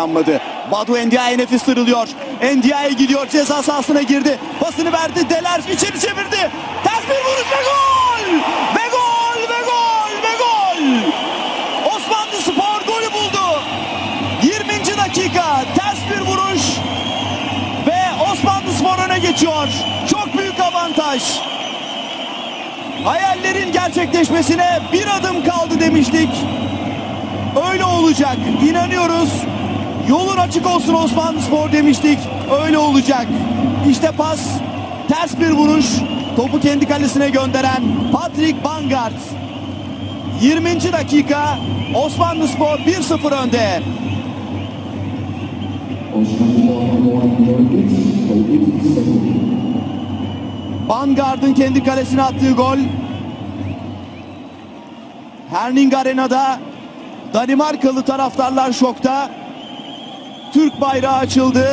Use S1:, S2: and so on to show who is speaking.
S1: Yanmadı. Badu Endia'ya nefis sırılıyor. Endia'ya gidiyor. Ceza sahasına girdi. Pasını verdi. Deler içeri çevirdi. Ters bir vuruş ve gol! Ve gol! Ve gol! Ve gol! Osmanlı Spor golü buldu. 20. dakika. Ters bir vuruş. Ve Osmanlı Spor öne geçiyor. Çok büyük avantaj. Hayallerin gerçekleşmesine bir adım kaldı demiştik. Öyle olacak. İnanıyoruz. Yolun açık olsun Osmanlı Spor demiştik. Öyle olacak. İşte pas. Ters bir vuruş. Topu kendi kalesine gönderen Patrick Bangart. 20. dakika Osmanlı Spor 1-0 önde. Bangard'ın kendi kalesine attığı gol. Herning Arena'da Danimarkalı taraftarlar şokta. Türk bayrağı açıldı.